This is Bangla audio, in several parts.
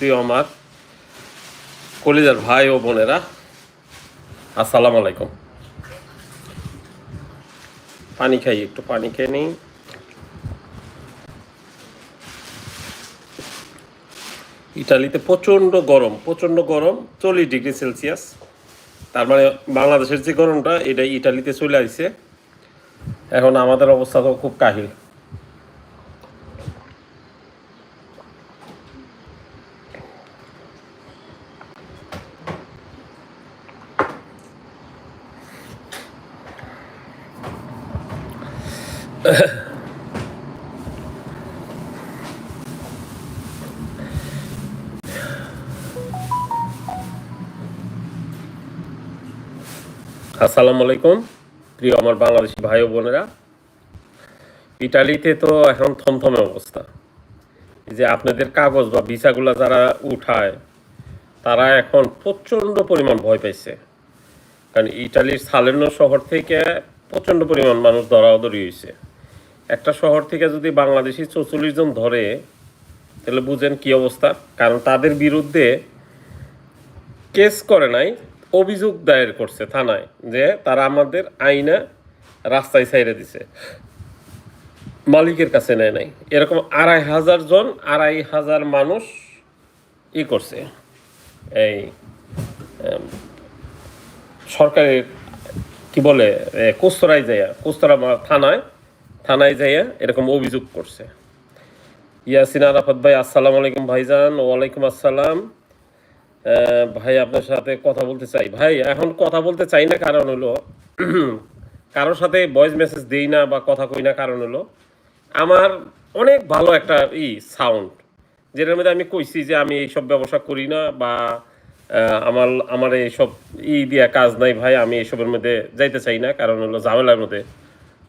প্রিয় আমার কলিজার ভাই ও বোনেরা, আসসালামু আলাইকুম। পানি খাই, একটু পানি খেয়ে নিই। ইটালিতে প্রচণ্ড গরম প্রচণ্ড গরম, চল্লিশ ডিগ্রি সেলসিয়াস। তার মানে বাংলাদেশের যে গরমটা, এটা ইটালিতে চলে আসছে এখন আমাদের অবস্থা তো খুব কাহিল। আসসালামু আলাইকুম, প্রিয় আমার বাংলাদেশি ভাই বোনেরা। ইটালিতে তো এখন থমথমে অবস্থা। যে আপনাদের কাগজ বা ভিসাগুলো যারা উঠায়, তারা এখন প্রচণ্ড পরিমাণ ভয় পাইছে। কারণ ইটালির সালের্নো শহর থেকে প্রচণ্ড পরিমাণ মানুষ দরাদরি হয়েছে একটা শহর থেকে যদি বাংলাদেশি চৌচল্লিশ জন ধরে, তাহলে বুঝেন কি অবস্থা? কারণ তাদের বিরুদ্ধে কেস করে নাই অভিযোগ দায়ের করছে থানায় যে তারা আমাদের আইনা রাস্তায় ছাইড়ে দিছে। মালিকের কাছে নেয় নাই। এরকম আড়াই হাজার জন, আড়াই হাজার মানুষ ই করছে। এই সরকারের কি বলে কোস্তরায় যাইয়া, কোস্তরা থানায় থানায় যাইয়া এরকম অভিযোগ করছে। ইয়াসিন আরাফাত ভাই, আসসালামু আলাইকুম ভাইজান, ওয়ালাইকুম আসসালাম। ভাই, আপনার সাথে কথা বলতে চাই। ভাই, এখন কথা বলতে চাই না, কারণ হলো, কারোর সাথে ভয়েস মেসেজ দেই না বা কথা কই না, কারণ হলো, আমার অনেক ভালো একটা ই সাউন্ড যেটার মধ্যে আমি কইছি যে আমি এইসব ব্যবসা করি না বা আমার আমার এইসব ই দিয়া কাজ নাই ভাই, আমি এইসবের মধ্যে যাইতে চাই না, কারণ হলো ঝামেলার মধ্যে।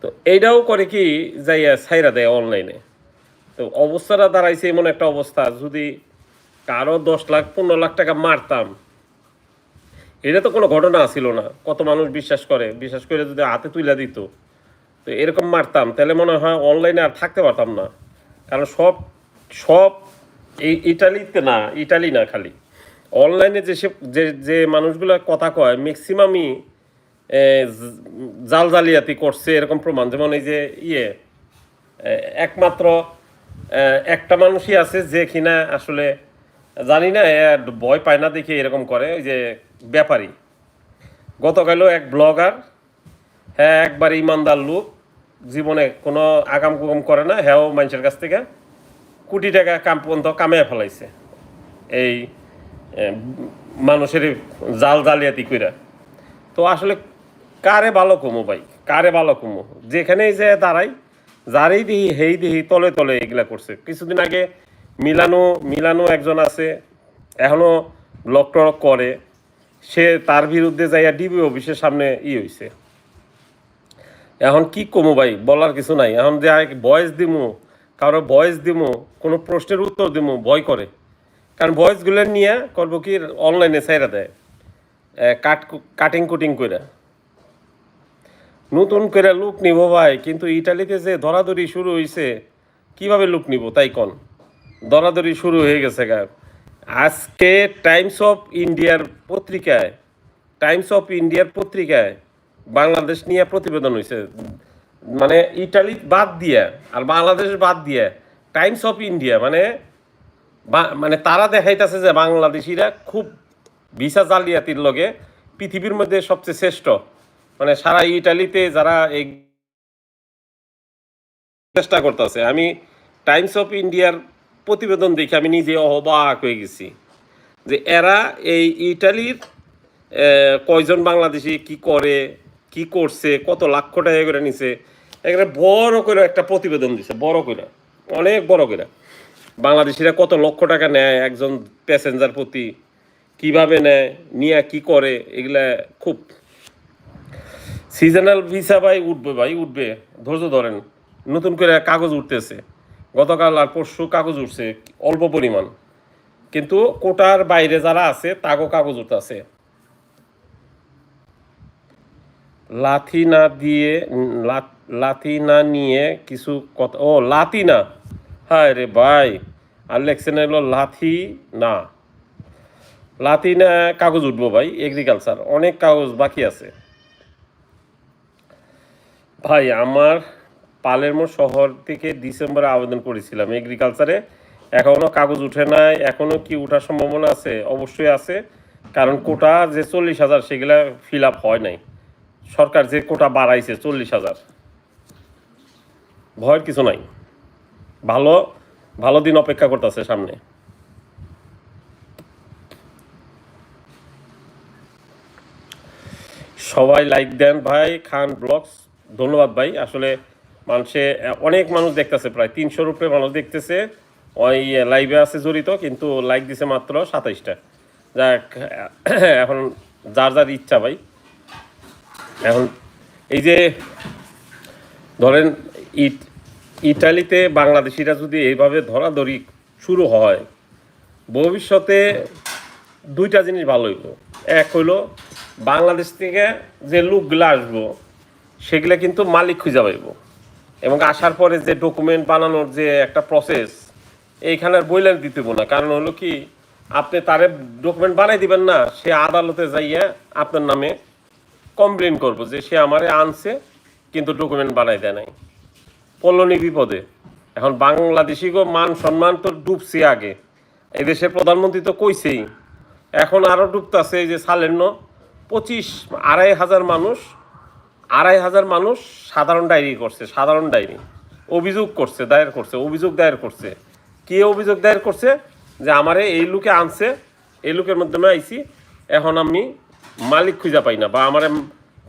তো এইটাও করে কি, যাইয়া সাইরা দেয় অনলাইনে তো অবস্থাটা দাঁড়াইছে এমন একটা অবস্থা, যদি কারও দশ লাখ, পনেরো লাখ টাকা মারতাম। এটা তো কোনো ঘটনা ছিল না। কত মানুষ বিশ্বাস করে। বিশ্বাস করে যদি হাতে তুলে দিত, তো এরকম মারতাম। তাহলে মনে হয় অনলাইনে আর থাকতে পারতাম না। কারণ সব সব এই ইটালিতে না, ইটালি না খালি। অনলাইনে যে সে- যে যে মানুষগুলো কথা কয় ম্যাক্সিমামই জাল জালিয়াতি করছে এরকম প্রমাণ। যেমন এই যে ইয়ে একমাত্র একটা মানুষই আছে যে কিনা আসলে জানি না ভয় পায় না দেখে এরকম করে, ওই যে ব্যাপারী। গতকালও এক ব্লগার হ্যাঁ একবার ইমানদার লোক, জীবনে কোনো আগাম কুগম করে না হ্যাঁ মানুষের কাছ থেকে, কোটি টাকা কাম পর্যন্ত কামিয়ে ফেলাইছে। এই মানুষের জাল জালিয়াতি কইরা। তো আসলে কারে ভালো কমো ভাই? কারে ভালো কমো? যেখানেই যে দাঁড়াই, যারই দিহি, হেই দিহি, তলে তলে এগুলা করছে। কিছুদিন আগে মিলানো মিলানো একজন আছে, এখনও ব্লক টলক করে, সে তার বিরুদ্ধে যাইয়া ডিবি অফিসের সামনে ই হইছে। এখন কি কমো ভাই? বলার কিছু নাই। এখন যে ভয়েস দিমু, কারও ভয়েস দিমু, কোনো প্রশ্নের উত্তর দিমু, ভয় করে। কারণ ভয়েসগুলো নিয়ে করব কি অনলাইনে সাইরা দেয়। কাট কাটিং কুটিং করে নতুন করে লুক নিব ভাই, কিন্তু ইটালিতে যে ধরাধরি শুরু হয়েছে কীভাবে লুক নিব তাই কন? ধরাধরি শুরু হয়ে গেছে গা। আজকে টাইমস অফ ইন্ডিয়ার পত্রিকায় টাইমস অফ ইন্ডিয়ার পত্রিকায় বাংলাদেশ নিয়ে প্রতিবেদন হয়েছে মানে ইটালি বাদ দিয়ে আর বাংলাদেশ বাদ দিয়ে টাইমস অফ ইন্ডিয়া মানে মানে তারা দেখাইতেছে যে বাংলাদেশিরা খুব ভিসা জালিয়াতির লগে পৃথিবীর মধ্যে সবচেয়ে শ্রেষ্ঠ। মানে সারা ইটালিতে যারা এই চেষ্টা করতেছে। আমি টাইমস অফ ইন্ডিয়ার প্রতিবেদন দেখে আমি নিজে অবাক হয়ে গেছি যে এরা এই ইটালির কয়জন বাংলাদেশি কি করে, কি করছে, কত লাখ টাকা করে নিছে এখানে বড় করে একটা প্রতিবেদন দিছে, বড় করে, অনেক বড় করে। বাংলাদেশিরা কত লক্ষ টাকা নেয় একজন প্যাসেঞ্জার প্রতি, কীভাবে নেয়, নিয়ে কি করে, এগুলা খুব সিজনাল ভিসা ভাই উঠবে ভাই, উঠবে, ধৈর্য ধরেন, নতুন করে কাগজ উঠতেছে। গতকাল আর পরশু কাগজ উঠছে, অল্প পরিমাণ। কিন্তু কোটার বাইরে যারা আছে, তাগো কাগজ উঠতেছে। লাথি না দিয়ে, লাথি না নিয়ে কিছু কথা, ও, লাথি না। হায় রে ভাই, আর লেখছেন হলো লাথি না। লাথি না, কাগজ উঠবো ভাই এগ্রিকালচার অনেক কাগজ বাকি আছে। ভাই, আমার পালেরমো শহর থেকে ডিসেম্বরে আবেদন করেছিলাম। এগ্রিকালচারে এখনও কাগজ উঠে নাই এখনও কি উঠার সম্ভাবনা আছে? অবশ্যই আছে, কারণ কোটা যে চল্লিশ হাজার সেগুলা ফিল আপ হয় নাই। সরকার যে কোটা বাড়াইছে চল্লিশ হাজার। ভয়ের কিছু নাই। ভালো ভালো দিন অপেক্ষা করতেছে সামনে। সবাই লাইক দেন ভাই, খান ব্লগস। ধন্যবাদ ভাই, আসলে মানুষে অনেক মানুষ দেখতেছে, প্রায় তিনশোর উপরে মানুষ দেখতেছে। ওই লাইভে আছে জড়িত, কিন্তু লাইক দিছে মাত্র সাতাইশটা। যাক, এখন যার যার ইচ্ছা ভাই। এখন এই যে, ধরেন, ইট, ইটালিতে বাংলাদেশিরা যদি এইভাবে ধরাধরি শুরু হয়, ভবিষ্যতে দুইটা জিনিস ভালো হইব এক হইল, বাংলাদেশ থেকে যে লোকগুলো আসব, সেগুলো কিন্তু মালিক খুঁজে পাইব। এবং আসার পরে যে ডকুমেন্ট বানানোর যে একটা প্রসেস এইখানে আর বইলেন দিতে না। কারণ হলো কি, আপনি তারে ডকুমেন্ট বানাই দিবেন না, সে আদালতে যাইয়া আপনার নামে কমপ্লেন করব যে সে আমারে আনছে, কিন্তু ডকুমেন্ট বানাই দেয় নাই। পল্লনী বিপদে। এখন বাংলাদেশি গো মান সম্মান তো ডুবছে আগে। এই দেশের প্রধানমন্ত্রী তো কইছেই। এখন আরও ডুবতাছে এই যে সালেন্য পঁচিশ আড়াই হাজার মানুষ আড়াই হাজার মানুষ সাধারণ ডায়েরি করছে, সাধারণ ডায়েরি। অভিযোগ করছে, দায়ের করছে, অভিযোগ দায়ের করছে। কে অভিযোগ দায়ের করছে? যে আমারে এই লোকে আনছে, এই লোকের মাধ্যমে আইছি, এখন আমি মালিক খুঁজে পাই না বা আমার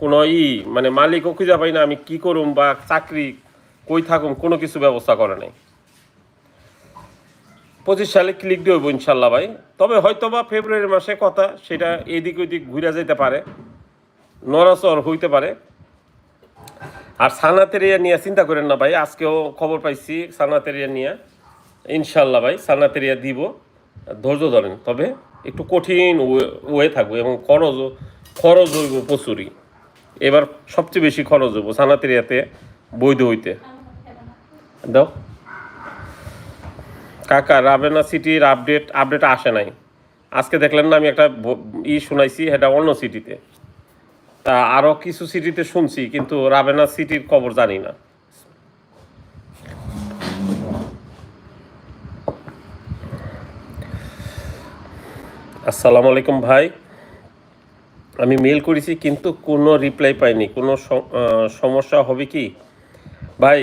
কোনো ই মানে মালিকও খুঁজে পাই না, আমি কি করুম বা চাকরি কই থাকুম, কোনো কিছু ব্যবস্থা করে নাই। পঁচিশ সালে ক্লিক দিয়ে হইব ইনশাল্লাহ ভাই। তবে হয়তো বা ফেব্রুয়ারি মাসে কথা, সেটা এদিক ওইদিক ঘুরে যেতে পারে, নড়াচড় হইতে পারে। আর সানাতেরিয়া নিয়ে চিন্তা করেন না ভাই, আজকেও খবর পাইছি সানাতেরিয়া নিয়ে। ইনশাল্লাহ ভাই সানাতেরিয়া দিব। ধৈর্য ধরেন, তবে একটু কঠিন ওয়ে- থাকবে এবং খরচ খরচ হইব প্রচুরই। এবার সবচেয়ে বেশি খরচ হইব সানাতেরিয়াতে বৈধ হইতে। দাও। কাকা, রাবেনা সিটির আপডেট আপডেট আসে নাই। আজকে দেখলেন না আমি একটা ই শুনাইছি, সেটা অন্য সিটিতে। আরও কিছু সিটিতে শুনছি, কিন্তু রাবেনা সিটির খবর জানি না। আসসালামু আলাইকুম ভাই। আমি মেল করেছি, কিন্তু কোনো রিপ্লাই পাইনি। কোনো সমস্যা হবে কি? ভাই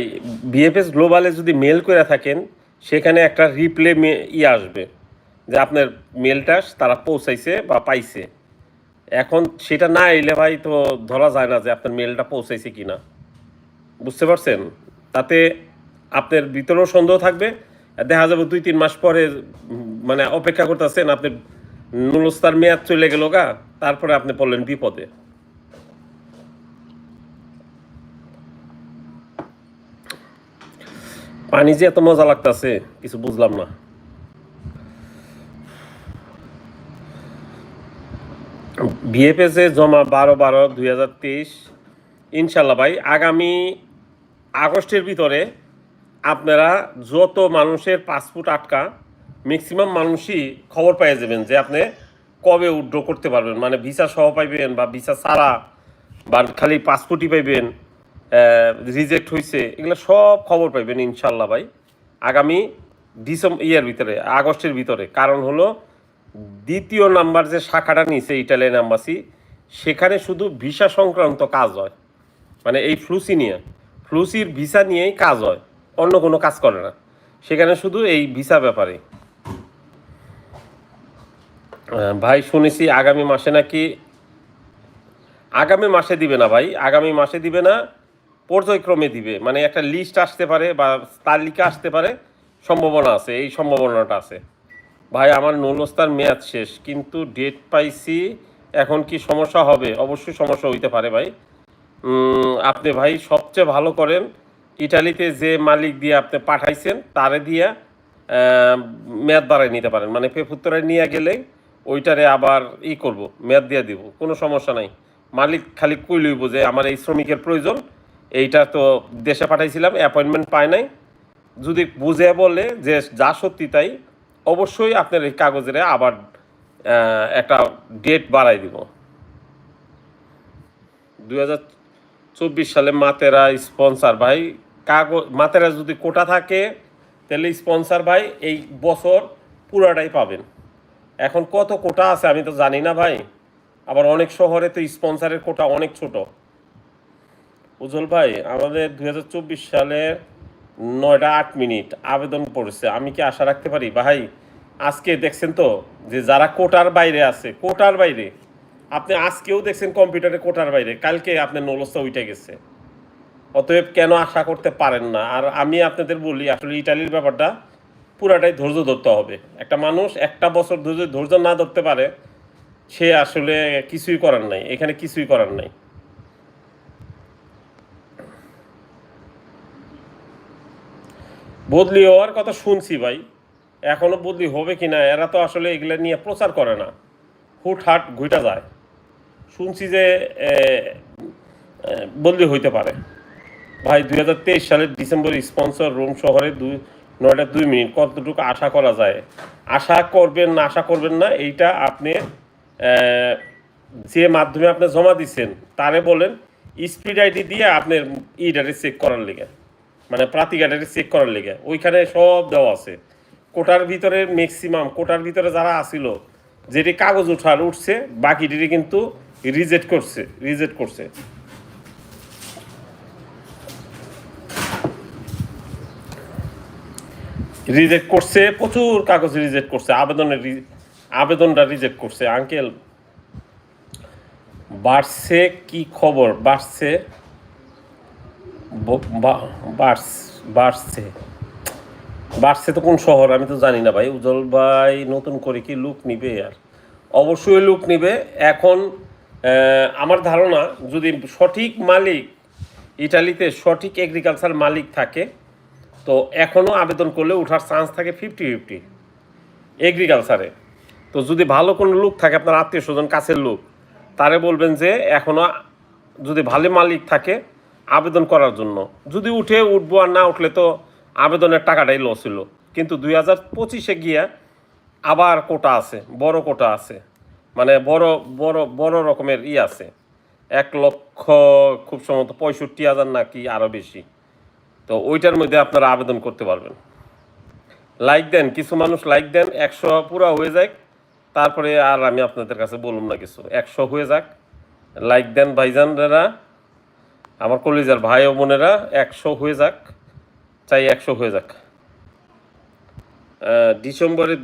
বিএফএস গ্লোবালে যদি মেল করে থাকেন, সেখানে একটা রিপ্লে ই আসবে। যে আপনার মেলটা তারা পৌঁছাইছে বা পাইছে। এখন সেটা না এলে ভাই তো ধরা যায় না যে আপনার মেলটা পৌঁছাইছে কি না বুঝতে পারছেন? তাতে আপনার ভিতরেও সন্দেহ থাকবে। দেখা যাবে দুই, তিন মাস পরে মানে অপেক্ষা করতেছেন, আপনার নুলস্তার মেয়াদ চলে গেল গা, তারপরে আপনি পড়লেন বিপদে। পানি যে এত মজা লাগতাছে, কিছু বুঝলাম না। বিএফএসে জমা বারো বারো দুই হাজার তেইশ। ইনশাল্লাহ ভাই, আগামী আগস্টের ভিতরে আপনারা যত মানুষের পাসপোর্ট আটকা ম্যাক্সিমাম মানুষই খবর পেয়ে যাবেন যে আপনি কবে উইথড্র করতে পারবেন। মানে ভিসা সহ পাইবেন বা ভিসা ছাড়া বা খালি পাসপোর্টই পাইবেন রিজেক্ট হয়েছে এগুলো সব খবর পাইবেন ইনশাল্লাহ ভাই। আগামী ডিসেম্বর ইয়ের ভিতরে, আগস্টের ভিতরে। কারণ হলো দ্বিতীয় নাম্বার যে শাখাটা নিয়েছে ইটালিয়ান এম্বাসি, সেখানে শুধু ভিসা সংক্রান্ত কাজ হয়। মানে এই ফ্লুসি নিয়ে। ফ্লুসির ভিসা নিয়েই কাজ হয়, অন্য কোনো কাজ করে না। সেখানে শুধু এই ভিসা ব্যাপারে। ভাই, শুনেছি আগামী মাসে নাকি, আগামী মাসে দিবে না ভাই, আগামী মাসে দিবে না, পর্যায়ক্রমে দিবে। মানে একটা লিস্ট আসতে পারে বা তালিকা আসতে পারে, সম্ভাবনা আছে, এই সম্ভাবনাটা আছে। ভাই, আমার নুলস্তার মেয়াদ শেষ, কিন্তু ডেট পাইছি, এখন কি সমস্যা হবে? অবশ্যই সমস্যা হইতে পারে ভাই। আপনি ভাই, সবচেয়ে ভালো করেন, ইটালিতে যে মালিক দিয়ে আপনি পাঠাইছেন, তারে দিয়া মেয়াদ বাড়াই নিতে পারেন। মানে পেপুত্তরায় নিয়ে গেলে, ওইটারে আবার ই করব, মেয়াদ দিয়ে দিব, কোনো সমস্যা নাই। মালিক খালি কই লইব যে, আমার এই শ্রমিকের প্রয়োজন, এইটা তো দেশে পাঠাইছিলাম অ্যাপয়েন্টমেন্ট পায় নাই। যদি বুঝে বলে যে, যা সত্যি তাই অবশ্যই আপনার এই কাগজের আবার একটা ডেট বাড়াই দিব। দুই চব্বিশ সালে মাতেরা স্পন্সার ভাই, কাগজ মাতেরা যদি কোটা থাকে, তাহলে স্পন্সার ভাই এই বছর পুরাটাই পাবেন। এখন কত কোটা আছে আমি তো জানি না ভাই। আবার অনেক শহরে তো স্পন্সারের কোটা অনেক ছোট। উজ্জ্বল ভাই, আমাদের দুই সালের নয়টা আট মিনিট আবেদন পড়েছে, আমি কি আশা রাখতে পারি? ভাই, আজকে দেখছেন তো যে যারা কোটার বাইরে আছে, কোটার বাইরে, আপনি আজকেও দেখছেন কম্পিউটারে কোটার বাইরে, কালকে আপনার নলসটা উঠে গেছে। অতএব কেন আশা করতে পারেন না? আর আমি আপনাদের বলি, আসলে ইটালির ব্যাপারটা পুরাটাই ধৈর্য ধরতে হবে। একটা মানুষ একটা বছর ধৈর্য ধৈর্য না ধরতে পারে, সে আসলে কিছুই করার নাই, এখানে কিছুই করার নাই। বদলি হওয়ার কথা শুনছি ভাই। এখনও বদলি হবে কি না এরা তো আসলে এগুলো নিয়ে প্রচার করে না। হুটহাট ঘুইটা যায়। শুনছি যে বদলি হইতে পারে। ভাই, দুই হাজার তেইশ সালের ডিসেম্বর স্পন্সর রোম শহরে দুই, নয়টা দুই মিনিট, কতটুকু আশা করা যায়? আশা করবেন না, আশা করবেন না, এইটা আপনি যে মাধ্যমে আপনি জমা দিচ্ছেন তারে বলেন, স্পিড আইডি দিয়ে আপনার ইডারে চেক করার লেগে। মানে প্রাতিকাটারে চেক করার লেগে। ওইখানে সব দেওয়া আছে। কোটার ভিতরে ম্যাক্সিমাম কোটার ভিতরে যারা আসিল যেটি কাগজ উঠার উঠছে বাকিটি কিন্তু রিজেক্ট করছে রিজেক্ট করছে। রিজেক্ট করছে, প্রচুর কাগজ রিজেক্ট করছে, আবেদনের আবেদনটা রিজেক্ট করছে। আঙ্কেল বাড়ছে কি খবর? বাড়ছে বাড়ছে বাড়ছে তো কোন শহর আমি তো জানি না ভাই। উজ্জ্বল ভাই নতুন করে কি লুক নিবে আর? অবশ্যই লুক নিবে। এখন আমার ধারণা যদি সঠিক মালিক, ইটালিতে সঠিক এগ্রিকালচার মালিক থাকে, তো এখনও আবেদন করলে ওঠার চান্স থাকে ফিফটি ফিফটি এগ্রিকালচারে তো যদি ভালো কোনো লোক থাকে, আপনার আত্মীয় স্বজন কাছের লোক তারে বলবেন যে এখনও যদি ভালো মালিক থাকে আবেদন করার জন্য। যদি উঠে উঠবো আর না উঠলে তো আবেদনের টাকাটাই লস হলো কিন্তু দুই হাজার পঁচিশে গিয়া আবার কোটা আছে, বড় কোটা আছে। মানে বড় বড় বড় রকমের ই আছে। এক লক্ষ, খুব সম্ভবত পঁয়ষট্টি হাজার নাকি আরও বেশি। তো ওইটার মধ্যে আপনারা আবেদন করতে পারবেন। লাইক দেন, কিছু মানুষ লাইক দেন, একশো পুরো হয়ে যাক। তারপরে আর আমি আপনাদের কাছে বলুন না কিছু। একশো হয়ে যাক। লাইক দেন ভাইজানরা। আমার কলিজার ভাই ও বোনেরা একশো হয়ে যাক, চাই একশো হয়ে যাক। ডিসেম্বরে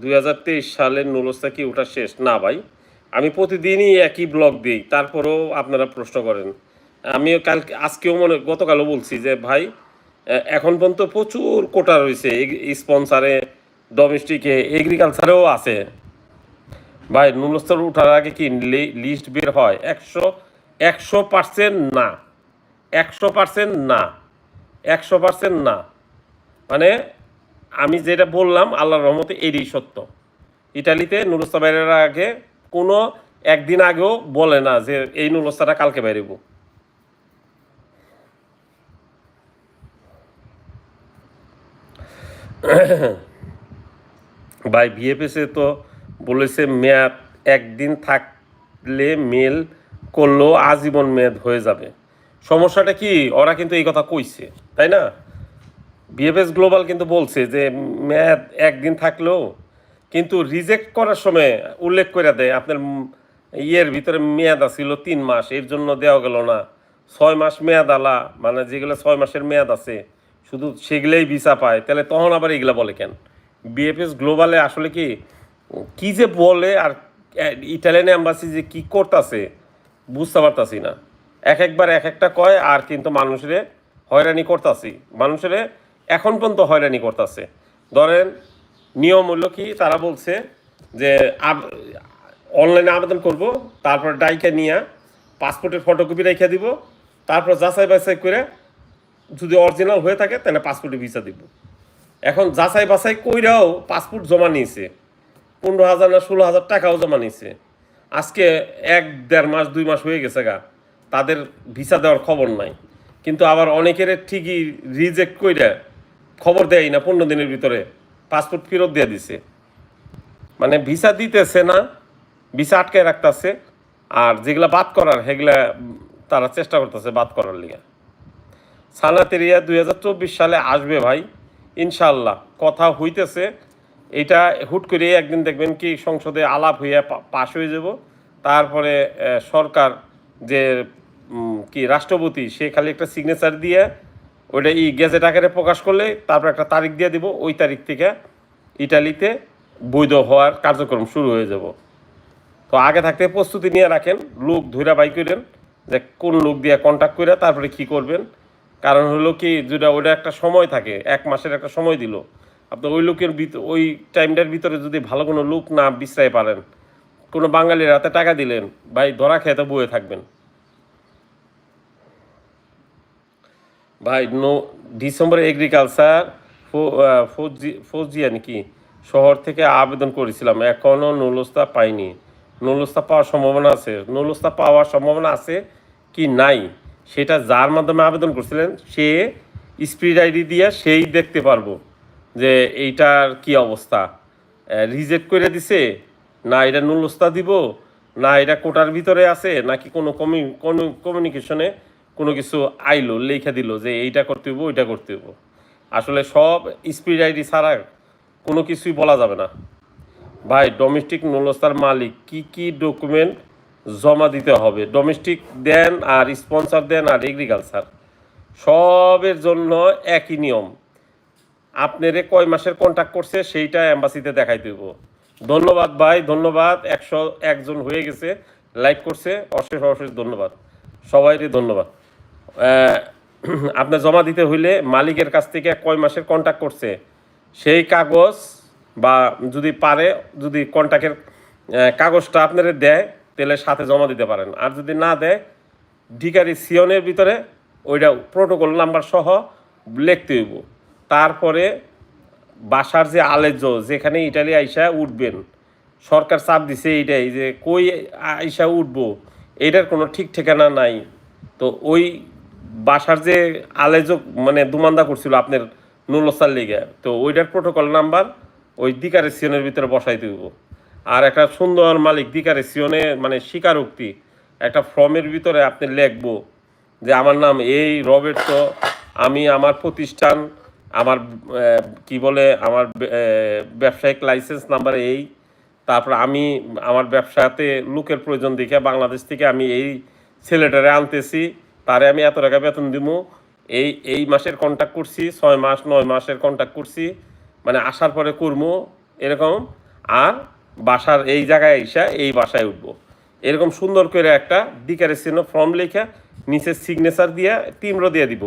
দুই হাজার তেইশ সালের নুলস্তা কি ওটা শেষ? না ভাই। আমি প্রতিদিনই একই ব্লগ দিই, তারপরেও আপনারা প্রশ্ন করেন। আমিও কাল আজকেও মনে, গতকালও বলছি যে ভাই এখন পর্যন্ত প্রচুর কোটা রয়েছে স্পন্সারে ডোমেস্টিকে এগ্রিকালচারেও আছে। ভাই নুলস্তর উঠার আগে কি লিস্ট বের হয়? একশো একশো পার্সেন্ট না। একশো পার্সেন্ট না। একশো পার্সেন্ট না। মানে আমি যেটা বললাম, আল্লাহর রহমতে এরই সত্য। ইটালিতে নুরস্তা বাইরের আগে কোনো একদিন আগেও বলে না যে এই নুরস্তাটা কালকে বেরোব ভাই, ভিএফএসে তো বলেছে মেয়াদ একদিন থাকলে মেল করলেও আজীবন মেয়াদ হয়ে যাবে। সমস্যাটা কি? ওরা কিন্তু এই কথা কইছে, তাই না? বিএফএস গ্লোবাল কিন্তু বলছে যে মেয়াদ একদিন থাকলেও কিন্তু রিজেক্ট করার সময় উল্লেখ করে দেয়, আপনার ইয়ের ভিতরে মেয়াদ আছিল তিন মাস, এর জন্য দেওয়া গেল না। ছয় মাস মেয়াদ আলা মানে যেগুলো ছয় মাসের মেয়াদ আছে, শুধু সেগুলোই ভিসা পায়। তাহলে তখন আবার এগুলো বলে কেন? বিএফএস গ্লোবালে আসলে কি কি যে বলে আর ইটালিয়ান অ্যাম্বাসি যে কী করতেছে বুঝতে পারতাছি না। এক একবার এক একটা কয়, আর কিন্তু মানুষের হয়রানি করতাছি। মানুষের এখন পর্যন্ত হয়রানি করতেছে। ধরেন, নিয়ম হলো কি, তারা বলছে যে অনলাইনে আবেদন করব, তারপর ডাইকে নিয়ে পাসপোর্টের ফটোকপি রেখে দিব, তারপর যাচাই বাছাই করে যদি অরিজিনাল হয়ে থাকে, তাহলে পাসপোর্টে ভিসা দিব। এখন যাচাই বাছাই কইরাও পাসপোর্ট জমা নিয়েছে। পনেরো হাজার না ষোলো হাজার টাকাও জমা নিয়েছে। আজকে এক দেড় মাস, দুই মাস হয়ে গেছে গা। তাদের ভিসা দেওয়ার খবর নাই। কিন্তু আবার অনেকের ঠিকই রিজেক্ট কইরা খবর দেয় না পনেরো দিনের ভিতরে। পাসপোর্ট ফেরত দিয়ে দিছে। মানে ভিসা দিতেছে না, ভিসা আটকে রাখতেছে। আর যেগুলা বাদ করার, সেগুলা তারা চেষ্টা করতেছে বাদ করার লিগে। সানাতেরিয়া দুই হাজার চব্বিশ সালে আসবে ভাই ইনশাল্লাহ কথা হইতেছে এটা হুট করে একদিন দেখবেন কি সংসদে আলাপ হইয়া পাশ হয়ে যাব। তারপরে সরকার যে কি রাষ্ট্রপতি, সে খালি একটা সিগনেচার দিয়ে ওইটা ই গেজেট আকারে প্রকাশ করলে তারপর একটা তারিখ দিয়ে দিব। ওই তারিখ থেকে ইটালিতে বৈধ হওয়ার কার্যক্রম শুরু হয়ে যাব। তো আগে থাকতে প্রস্তুতি নিয়ে রাখেন, লোক ধৈরা বাই করেন যে কোন লোক দিয়ে কন্ট্যাক্ট করে তারপরে কি করবেন। কারণ হলো কি, যেটা ওটা একটা সময় থাকে, এক মাসের একটা সময় দিল। আপনি ওই লোকের ভিতর ওই টাইমটার ভিতরে যদি ভালো কোনো লোক না বিশ্রায় পারেন, কোনো বাঙালির হাতে টাকা দিলেন, ভাই ধরা খেতে বয়ে থাকবেন। ভাই, নো ডিসেম্বর এগ্রিকালচার ফৌজি ফৌজিয়া নাকি শহর থেকে আবেদন করেছিলাম। এখনও নুলস্তা পাইনি। নুলস্তা পাওয়ার সম্ভাবনা আছে। নুলস্তা পাওয়ার সম্ভাবনা আছে কি নাই? সেটা যার মাধ্যমে আবেদন করছিলেন, সে স্পিড আইডি দিয়ে সেই দেখতে পারব। যে এইটার কি অবস্থা? রিজেক্ট করে দিছে? না, এটা নুলস্তা দিব? না, এটা কোটার ভিতরে আছে? নাকি কোনো কমি, কোনো কমিউনিকেশনে কোনো কিছু আইলো, লেখা দিল যে এইটা করতে হইব, ওইটা করতে হইব? আসলে সব স্পিড আইডি ছাড়া কোনো কিছুই বলা যাবে না। ভাই ডোমেস্টিক নুলস্তার মালিক, কি কি ডকুমেন্ট জমা দিতে হবে? ডোমেস্টিক দেন আর স্পন্সর দেন আর এগ্রিকালচার সবের জন্য একই নিয়ম। আপনারে কয় মাসের কন্ট্যাক্ট করছে সেইটা অ্যাম্বাসিতে দেখাই দেব। ধন্যবাদ ভাই, ধন্যবাদ। একশো একজন হয়ে গেছে লাইক করছে, অশেষ অশেষ ধন্যবাদ। সবাইকে ধন্যবাদ। আপনার জমা দিতে হইলে মালিকের কাছ থেকে কয় মাসের কন্ট্যাক্ট করছে, সেই কাগজ বা যদি পারে, যদি কন্ট্যাক্টের কাগজটা আপনারা দেয়, তাহলে সাথে জমা দিতে পারেন। আর যদি না দেয় ডিকারি সিয়নের ভিতরে ওইটা প্রোটোকল নাম্বার সহ লিখতে হইব। তারপরে বাসার যে আলেজ্য যেখানে ইটালি আইসা উঠবেন, সরকার চাপ দিছে এইটাই যে কই আইসা উঠবো এটার কোনো ঠিক ঠিকানা নাই। তো ওই বাসার যে আলেজক মানে দুমান্দা করছিল আপনার নুলসার লিগে, তো ওইটার প্রোটোকল নাম্বার ওই দিকারে সিয়নের ভিতরে বসাই দিব। আর একটা সুন্দর মালিক দিকারে সিয়নে মানে স্বীকারোক্তি, একটা ফর্মের ভিতরে আপনি লিখব যে আমার নাম এই রবের্টো আমি আমার প্রতিষ্ঠান আমার কি বলে, আমার ব্যবসায়িক লাইসেন্স নাম্বার এই, তারপর আমি আমার ব্যবসাতে লোকের প্রয়োজন দেখে বাংলাদেশ থেকে আমি এই ছেলেটারে আনতেছি, তারে আমি এত টাকা বেতন দিব এই এই মাসের কন্ট্যাক্ট করছি, ছয় মাস, নয় মাসের কন্ট্যাক্ট করছি মানে আসার পরে করব এরকম। আর বাসার এই জায়গায় এসে এই বাসায় উঠবো। এরকম সুন্দর করে একটা ডিকারের চিহ্ন ফর্ম লেখা নিচে সিগনেচার দিয়ে, টিমরো দিয়ে দিব।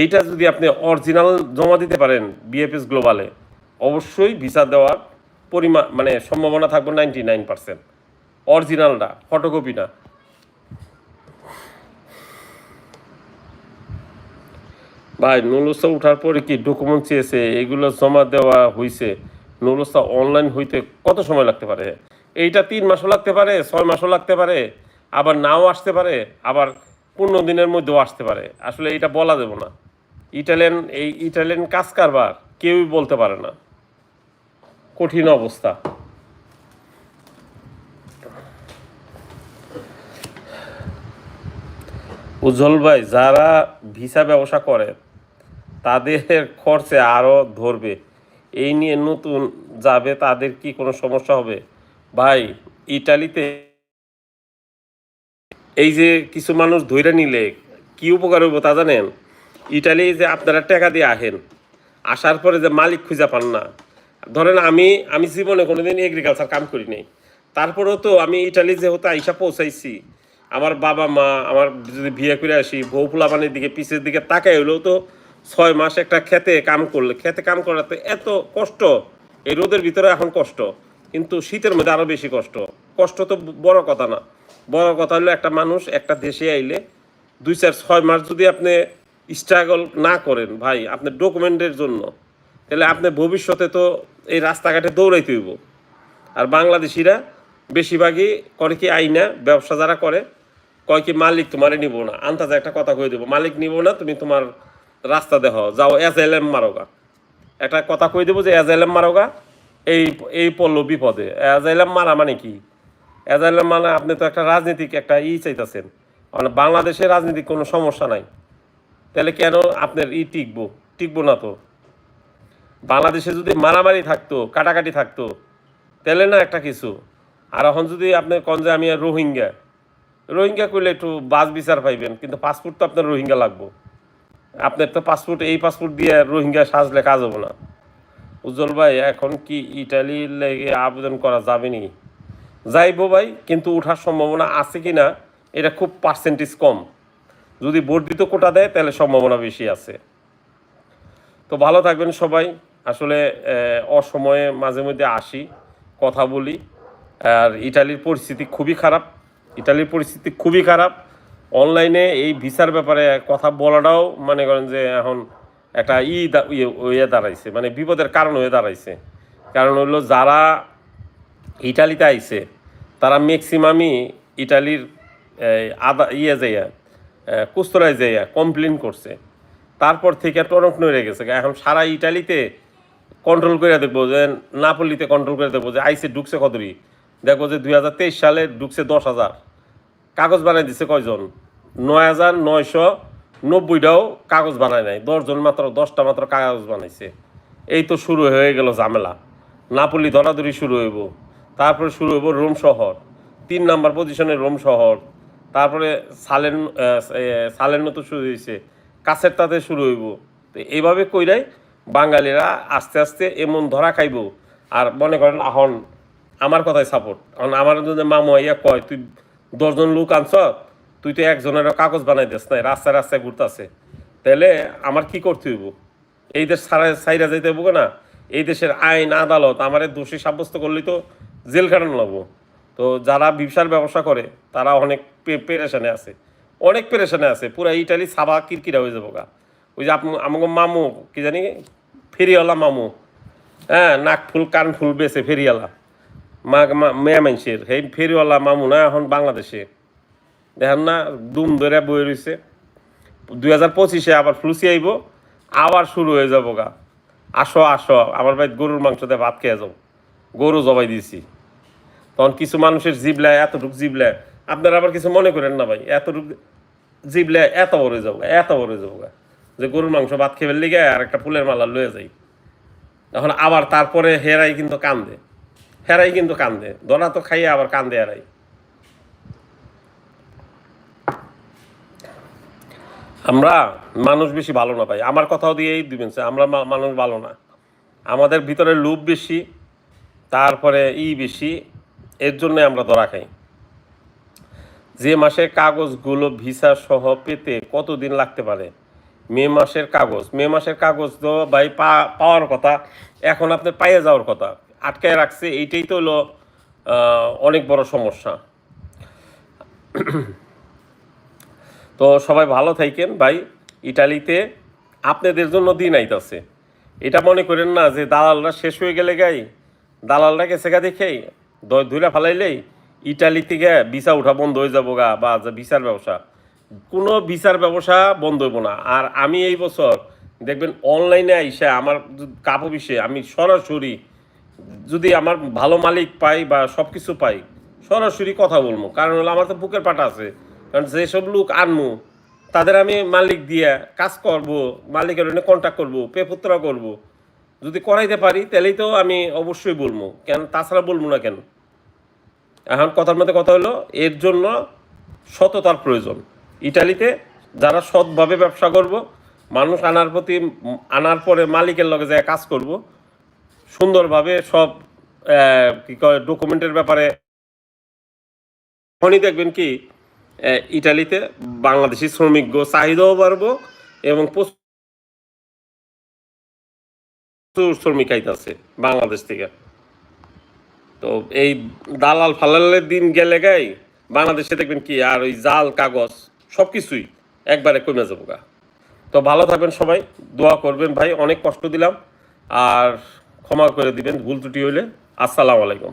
এইটা যদি আপনি অরিজিনাল জমা দিতে পারেন বিএফএস গ্লোবালে অবশ্যই ভিসা দেওয়ার পরিমাণ মানে সম্ভাবনা থাকবে নাইনটি নাইন পার্সেন্ট অরিজিনালটা ফটোকপি না। ভাই, নুলুসা উঠার পরে কি ডকুমেন্ট চেয়েছে? এগুলো জমা দেওয়া হয়েছে নুলুসা অনলাইন হইতে কত সময় লাগতে পারে? এইটা তিন মাসও লাগতে পারে, ছয় মাসও লাগতে পারে, আবার নাও আসতে পারে, আবার পনেরো দিনের মধ্যেও আসতে পারে। আসলে এটা বলা দেব না। ইটালিয়ান, এই ইটালিয়ান কাজ কারবার কেউই বলতে পারে না। কঠিন অবস্থা। উজ্জ্বল ভাই, যারা ভিসা ব্যবসা করে, তাদের খরচে আরও ধরবে। এই নিয়ে নতুন যাবে, তাদের কি কোনো সমস্যা হবে? ভাই, ইটালিতে এই যে কিছু মানুষ ধৈর্য নিলে, কি উপকার হইব তা জানেন? ইটালি যে আপনারা টাকা দিয়ে আহেন, আসার পরে যে মালিক খুঁজে পান না। ধরেন আমি আমি জীবনে কোনোদিন এগ্রিকালচার কাম করি নাই। তারপরেও তো আমি ইটালি যেহেতু আইসা পৌঁছাইছি, আমার বাবা মা, আমার যদি বিয়ে করে আসি, বউ ফুলাবানের দিকে পিছের দিকে তাকাই হলেও তো ছয় মাস একটা খেতে কাম করলে, খেতে কাম করাতে এত কষ্ট। এই রোদের ভিতরে এখন কষ্ট, কিন্তু শীতের মধ্যে আরও বেশি কষ্ট। কষ্ট তো বড় কথা না। বড় কথা হলো একটা মানুষ একটা দেশে আইলে দুই চার ছয় মাস যদি আপনি স্ট্রাগল না করেন, ভাই, আপনার ডকুমেন্টের জন্য। তাহলে আপনি ভবিষ্যতে তো এই রাস্তাঘাটে দৌড়াইতে হইব। আর বাংলাদেশিরা বেশিরভাগই করে কি আইনা, ব্যবসা যারা করে, কয় কি, মালিক তোমারে নিব না। আন্তাজে একটা কথা কয়ে দেবো, মালিক নিব না, তুমি তোমার রাস্তা দেহ যাও এস এল এম মারোগা। একটা কথা কই দেবো যে অ্যাজাইলাম মারোগা, এই এই পড়ল বিপদে। অ্যাজাইলাম মারা মানে কি? অ্যাজাইলাম মানে আপনি তো একটা রাজনীতিক একটা ই চাইতেছেন। মানে বাংলাদেশের রাজনীতিক কোনো সমস্যা নাই। তাহলে কেন আপনার ই টিকবো? টিকবো না তো। বাংলাদেশে যদি মারামারি থাকতো, কাটাকাটি থাকতো, তাহলে না একটা কিছু। আর এখন যদি আপনি কন যে আমি রোহিঙ্গা রোহিঙ্গা করলে একটু বাস বিচার পাইবেন, কিন্তু পাসপোর্ট তো আপনার রোহিঙ্গা লাগবো। আপনার তো পাসপোর্ট, এই পাসপোর্ট দিয়ে রোহিঙ্গা সাজলে কাজ হব না। উজ্জ্বল ভাই, এখন কি ইটালি লেগে আবেদন করা যাবে নি? যাইবো ভাই, কিন্তু ওঠার সম্ভাবনা আছে কি না এটা খুব পার্সেন্টেজ কম। যদি বর্ধিত কোটা দেয়, তাহলে সম্ভাবনা বেশি আছে। তো ভালো থাকবেন সবাই। আসলে অসময়ে মাঝে মধ্যে আসি, কথা বলি। আর ইটালির পরিস্থিতি খুবই খারাপ। ইটালির পরিস্থিতি খুবই খারাপ। অনলাইনে এই ভিসার ব্যাপারে কথা বলাটাও মনে করেন যে এখন একটা ই ইয়ে দাঁড়াইছে মানে বিপদের কারণ হয়ে দাঁড়াইছে। কারণ হলো যারা ইটালিতে আইছে, তারা ম্যাক্সিমামই ইটালির আদা ইয়ে যাইয়া কুস্তরায় যাইয়া কমপ্লেন করছে। তারপর থেকে টনক নড়ে গেছে। এখন সারা ইটালিতে কন্ট্রোল করে দেখব যে নাপল্লিতে কন্ট্রোল করে দেখব যে, আইসে ঢুকছে কতরি? দেখব যে, দুই হাজার তেইশ সালে ঢুকছে দশ হাজার। কাগজ বানাই দিছে কয়জন? নয় হাজার নয়শো নব্বইটাও কাগজ বানায় নাই। দশজন মাত্র, দশটা মাত্র কাগজ বানাইছে। এই তো শুরু হয়ে গেল ঝামেলা। নাপলি ধরাধরি শুরু হইব। তারপরে শুরু হইব রোম শহর। তিন নাম্বার পজিশনে রোম শহর। তারপরে সালেন সালের মতো শুরু হয়েছে কাছের তাতে শুরু হইব। তো এইভাবে কইরাই বাঙালিরা আস্তে আস্তে এমন ধরা খাইব। আর মনে করেন, এখন আমার কথাই সাপোর্ট কারণ আমার যদি মামু ইয়া কয়, তুই দশজন লোক আনছ, তুই তো একজনের কাগজ বানাই দিস না রাস্তায় রাস্তায় ঘুরতেছে। তাহলে আমার কি করতে হইব? এই দেশ সারা সাইরা যাইতে হইব না। এই দেশের আইন, আদালত আমার দোষী সাব্যস্ত করলেই তো জেল কাটানো লাগবো তো যারা ব্যবসার ব্যবসা করে, তারা অনেক পেরেশানে আছে। অনেক পেরেশানে আছে। পুরো ইটালি সাবা কিরকিরা হয়ে যাব গা ওই যে আমাকে মামু, কি জানি? ফেরিওয়ালা মামু। হ্যাঁ নাক ফুল, কান ফুল বেছে ফেরিওয়ালা। মা মেয়ে মানুষের সেই ফেরিওয়ালা মামু না, এখন বাংলাদেশে। দেখেন না, দুম ধরে বয়ে রয়েছে দুই হাজার পঁচিশে আবার ফ্লুসি আইব, আবার শুরু হয়ে যাব গা আসো আসো, আমার বাড়িতে গরুর মাংস দিয়ে ভাত খেয়ে যাও। গরু জবাই দিয়েছি তখন কিছু মানুষের জিবলায়, এতটুক জিবলায়। আপনারা আবার কিছু মনে করেন না ভাই, এতটুক জিবলায় এত বড় যাব এত বড় যাব যে গরুর মাংস ভাত খেয়ে লিগে আর একটা ফুলের মালা লয়ে যাই। তখন আবার তারপরে হেরাই কিন্তু কান্দে, হেরাই কিন্তু কান্দে, দোনা তো খাইয়ে আবার কান্দে হেরাই। আমরা মানুষ বেশি ভালো না পাই আমার কথাও দিয়েই দিবেন আমরা মানুষ ভালো না। আমাদের ভিতরে লোভ বেশি, তারপরে ই বেশি এর জন্য আমরা ধরা খাই। যে মাসের কাগজগুলো ভিসা সহ পেতে কতদিন লাগতে পারে? মে মাসের কাগজ। মে মাসের কাগজ তো ভাই পাওয়ার কথা। এখন আপনার পাইয়ে যাওয়ার কথা। আটকায় রাখছে, এইটাই তো হলো অনেক বড় সমস্যা। তো সবাই ভালো থাকেন ভাই। ইটালিতে আপনাদের জন্য দিন আইতাছে। এটা মনে করেন না যে দালালরা শেষ হয়ে গেলে গাই। দালালরা গেছে গা দেখেই। ধুলা ফালাইলেই ইটালি থেকে ভিসা উঠা বন্ধ হয়ে যাব গা বা ভিসার ব্যবসা কোনো ভিসার ব্যবসা বন্ধ হইব না। আর আমি এই বছর দেখবেন অনলাইনে আইসা আমার কাপ অফিসে আমি সরাসরি যদি আমার ভালো মালিক পাই বা সব কিছু পাই, সরাসরি কথা বলব কারণ হলো আমার তো বুকের পাটা আছে। কারণ যেসব লোক আনমু, তাদের আমি মালিক দিয়ে কাজ করব, মালিকের জন্য কন্ট্যাক্ট করব, পেপুত্রা করব। যদি করাইতে পারি তাহলেই তো আমি অবশ্যই বলব কেন? তাছাড়া বলব না কেন? এখন কথার মধ্যে কথা হলো, এর জন্য সততার প্রয়োজন। ইটালিতে যারা সৎভাবে ব্যবসা করব, মানুষ আনার প্রতি, আনার পরে মালিকের লগে যায় কাজ করব, সুন্দরভাবে সব কি কয়, ডকুমেন্টের ব্যাপারে। এখনই দেখবেন কি ইটালিতে বাংলাদেশি শ্রমিক চাহিদাও বাড়বো এবং প্রচুর শ্রমিক আইতাছে বাংলাদেশ থেকে। তো এই দালাল ফালালের দিন গেলে গাই, বাংলাদেশে দেখবেন কি আর ওই জাল, কাগজ সব কিছুই একবারে কমে যাব গা। তো ভালো থাকবেন সবাই, দোয়া করবেন ভাই, অনেক কষ্ট দিলাম, আর ক্ষমা করে দিবেন, ভুল ত্রুটি হইলে। আসসালামু আলাইকুম।